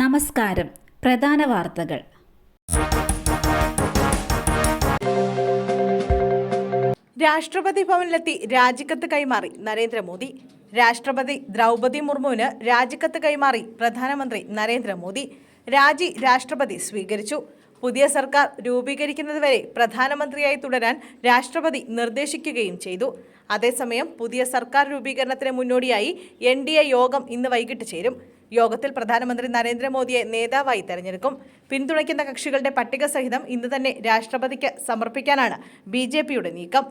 നമസ്കാരം. പ്രധാന വാർത്തകൾ. രാഷ്ട്രപതി ഭവനിലെത്തി രാജിക്കത്ത് കൈമാറി നരേന്ദ്രമോദി. രാഷ്ട്രപതി ദ്രൗപദി മുർമുവിന് രാജിക്കത്ത് കൈമാറി പ്രധാനമന്ത്രി നരേന്ദ്രമോദി. രാജി രാഷ്ട്രപതി സ്വീകരിച്ചു. പുതിയ സർക്കാർ രൂപീകരിക്കുന്നതുവരെ പ്രധാനമന്ത്രിയായി തുടരാൻ രാഷ്ട്രപതി നിർദ്ദേശിക്കുകയും ചെയ്തു. അതേസമയം പുതിയ സർക്കാർ രൂപീകരണത്തിന് മുന്നോടിയായി എൻ യോഗം ഇന്ന് വൈകിട്ട് ചേരും. യോഗത്തിൽ പ്രധാനമന്ത്രി നരേന്ദ്രമോദിയെ നേതാവായി തെരഞ്ഞെടുക്കും. പിന്തുണയ്ക്കുന്ന കക്ഷികളുടെ പട്ടിക സഹിതം ഇന്ന് തന്നെ രാഷ്ട്രപതിക്ക് സമർപ്പിക്കാനാണ് ബി നീക്കം.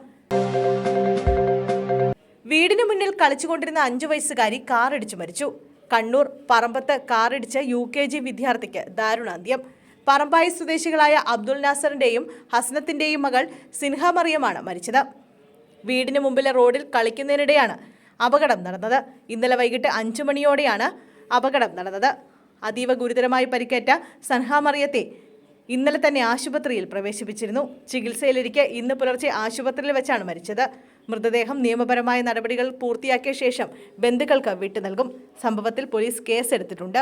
വീടിന് മുന്നിൽ കളിച്ചുകൊണ്ടിരുന്ന അഞ്ചു വയസ്സുകാരി കാറിടിച്ചു മരിച്ചു. കണ്ണൂർ പറമ്പത്ത് കാറിടിച്ച യു കെ ജി വിദ്യാർത്ഥിക്ക് ദാരുണാന്ത്യം. പറമ്പായി സ്വദേശികളായ അബ്ദുൽ നാസറിന്റെയും ഹസ്നത്തിന്റെയും മകൾ സിൻഹ മറിയമാണ് മരിച്ചത്. വീടിന് മുമ്പിലെ റോഡിൽ കളിക്കുന്നതിനിടെയാണ് അപകടം നടന്നത്. ഇന്നലെ വൈകിട്ട് അഞ്ചു മണിയോടെയാണ് അപകടം നടന്നത്. അതീവ ഗുരുതരമായി പരിക്കേറ്റ സൻഹ മറിയത്തെ ഇന്നലെ തന്നെ ആശുപത്രിയിൽ പ്രവേശിപ്പിച്ചിരുന്നു. ചികിത്സയിലിരിക്കെ ഇന്ന് പുലർച്ചെ ആശുപത്രിയിൽ വെച്ചാണ് മരിച്ചത്. മൃതദേഹം നിയമപരമായ നടപടികൾ പൂർത്തിയാക്കിയ ശേഷം ബന്ധുക്കൾക്ക് വിട്ടു നൽകും. സംഭവത്തിൽ പോലീസ് കേസെടുത്തിട്ടുണ്ട്.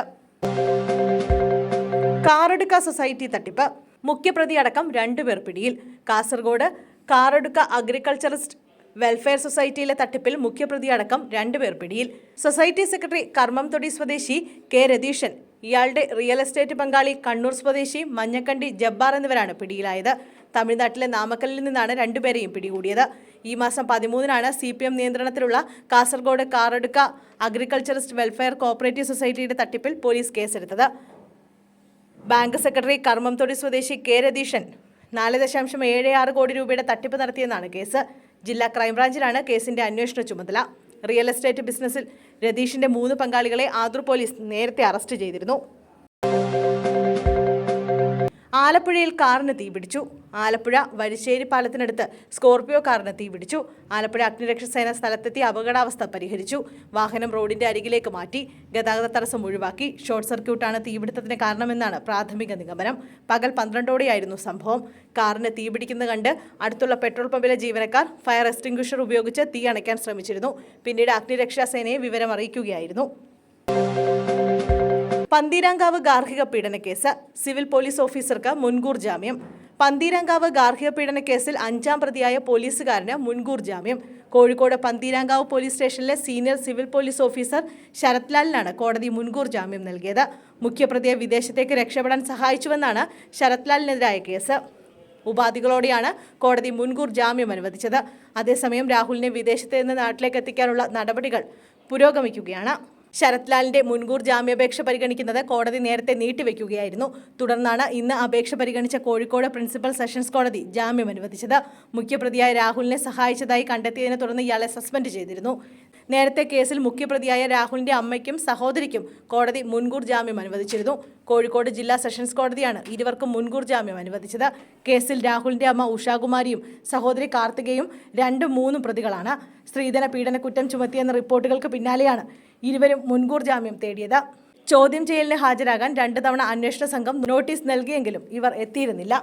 കാറെടുക്ക സൊസൈറ്റി തട്ടിപ്പ്. മുഖ്യപ്രതിയടക്കം രണ്ടുപേർ പിടിയിൽ. കാസർഗോഡ് കാറെടുക്ക അഗ്രികൾച്ചറിസ്റ്റ് വെൽഫെയർ സൊസൈറ്റിയിലെ തട്ടിപ്പിൽ മുഖ്യപ്രതി അടക്കം രണ്ടുപേർ പിടിയിൽ. സൊസൈറ്റി സെക്രട്ടറി കർമ്മംതൊടി സ്വദേശി കെ രതീശൻ ഇയാളുടെ റിയൽ എസ്റ്റേറ്റ് പങ്കാളി കണ്ണൂർ സ്വദേശി മഞ്ഞക്കണ്ടി ജബ്ബാർ എന്നിവരാണ് പിടിയിലായത്. തമിഴ്നാട്ടിലെ നാമക്കലിൽ നിന്നാണ് രണ്ടുപേരെയും പിടികൂടിയത്. ഈ മാസം പതിമൂന്നിനാണ് സി പി എം നിയന്ത്രണത്തിലുള്ള Kasaragod Karadka agriculturist welfare cooperative സൊസൈറ്റിയുടെ തട്ടിപ്പിൽ പോലീസ് കേസെടുത്തത്. ബാങ്ക് സെക്രട്ടറി കർമ്മംതൊടി സ്വദേശി കെ രതീശൻ നാല് ദശാംശം ഏഴ് ആറ് കോടി രൂപയുടെ തട്ടിപ്പ് നടത്തിയെന്നാണ് കേസ്. ജില്ലാ ക്രൈംബ്രാഞ്ചിലാണ് കേസിന്റെ അന്വേഷണ ചുമതല. റിയൽ എസ്റ്റേറ്റ് ബിസിനസ്സിൽ രതീഷിന്റെ മൂന്ന് പങ്കാളികളെ ആദൂർ പോലീസ് നേരത്തെ അറസ്റ്റ് ചെയ്തിരുന്നു. ആലപ്പുഴയിൽ കാറിന് തീപിടിച്ചു ആലപ്പുഴ വരിശ്ശേരി പാലത്തിനടുത്ത് സ്കോർപിയോ കാറിന് തീപിടിച്ചു ആലപ്പുഴ അഗ്നിരക്ഷാസേന സ്ഥലത്തെത്തി അപകടാവസ്ഥ പരിഹരിച്ചു. വാഹനം റോഡിന്റെ അരികിലേക്ക് മാറ്റി ഗതാഗത തടസ്സം ഒഴിവാക്കി. ഷോർട്ട് സർക്യൂട്ടാണ് തീപിടുത്തത്തിന് കാരണമെന്നാണ് പ്രാഥമിക നിഗമനം. പകൽ പന്ത്രണ്ടോടെയായിരുന്നു സംഭവം. കാറിന് തീപിടിക്കുന്നത് കണ്ട് അടുത്തുള്ള പെട്രോൾ പമ്പിലെ ജീവനക്കാർ ഫയർ എക്സ്റ്റിംഗ്വിഷർ ഉപയോഗിച്ച് തീ അണയ്ക്കാൻ ശ്രമിച്ചിരുന്നു. പിന്നീട് അഗ്നിരക്ഷാസേനയെ വിവരം അറിയിക്കുകയായിരുന്നു പന്തീരാങ്കാവ് ഗാർഹിക പീഡന കേസ് സിവിൽ പോലീസ് ഓഫീസർക്ക് മുൻകൂർ ജാമ്യം. പന്തീരാങ്കാവ് ഗാർഹിക പീഡന കേസിൽ അഞ്ചാം പ്രതിയായ പോലീസുകാരന് മുൻകൂർ ജാമ്യം. കോഴിക്കോട് പന്തീരാങ്കാവ് പോലീസ് സ്റ്റേഷനിലെ സീനിയർ സിവിൽ പോലീസ് ഓഫീസർ ശരത്ലാലിനാണ് കോടതി മുൻകൂർ ജാമ്യം നൽകിയത്. മുഖ്യപ്രതിയെ വിദേശത്തേക്ക് രക്ഷപ്പെടാൻ സഹായിച്ചുവെന്നാണ് ശരത്ലാലിനെതിരായ കേസ്. ഉപാധികളോടെയാണ് കോടതി മുൻകൂർ ജാമ്യം അനുവദിച്ചത്. അതേസമയം രാഹുലിനെ വിദേശത്ത് നിന്ന് നാട്ടിലേക്ക് എത്തിക്കാനുള്ള നടപടികൾ പുരോഗമിക്കുകയാണ്. ശരത് ലാലിന്റെ മുൻകൂർ ജാമ്യാപേക്ഷ പരിഗണിക്കുന്നത് കോടതി നേരത്തെ നീട്ടിവെക്കുകയായിരുന്നു. തുടർന്നാണ് ഇന്ന് അപേക്ഷ പരിഗണിച്ച കോഴിക്കോട് പ്രിൻസിപ്പൽ സെഷൻസ് കോടതി ജാമ്യം അനുവദിച്ചത്. മുഖ്യപ്രതിയായ രാഹുലിനെ സഹായിച്ചതായി കണ്ടെത്തിയതിനെ തുടർന്ന് ഇയാളെ സസ്പെൻഡ് ചെയ്തിരുന്നു. നേരത്തെ കേസിൽ മുഖ്യപ്രതിയായ രാഹുലിന്റെ അമ്മയ്ക്കും സഹോദരിക്കും കോടതി മുൻകൂർ ജാമ്യം അനുവദിച്ചിരുന്നു. കോഴിക്കോട് ജില്ലാ സെഷൻസ് കോടതിയാണ് ഇരുവർക്കും മുൻകൂർ ജാമ്യം അനുവദിച്ചത്. കേസിൽ രാഹുലിന്റെ അമ്മ ഉഷാകുമാരിയും സഹോദരി കാർത്തികയും രണ്ടും മൂന്നും പ്രതികളാണ്. സ്ത്രീധന പീഡനക്കുറ്റം ചുമത്തിയെന്ന റിപ്പോർട്ടുകൾക്ക് പിന്നാലെയാണ് ഇരുവരും മുൻകൂർ ജാമ്യം തേടിയത്. ചോദ്യം ചെയ്യലിന് ഹാജരാകാൻ രണ്ട് തവണ അന്വേഷണ സംഘം നോട്ടീസ് നൽകിയെങ്കിലും ഇവർ എത്തിയിരുന്നില്ല.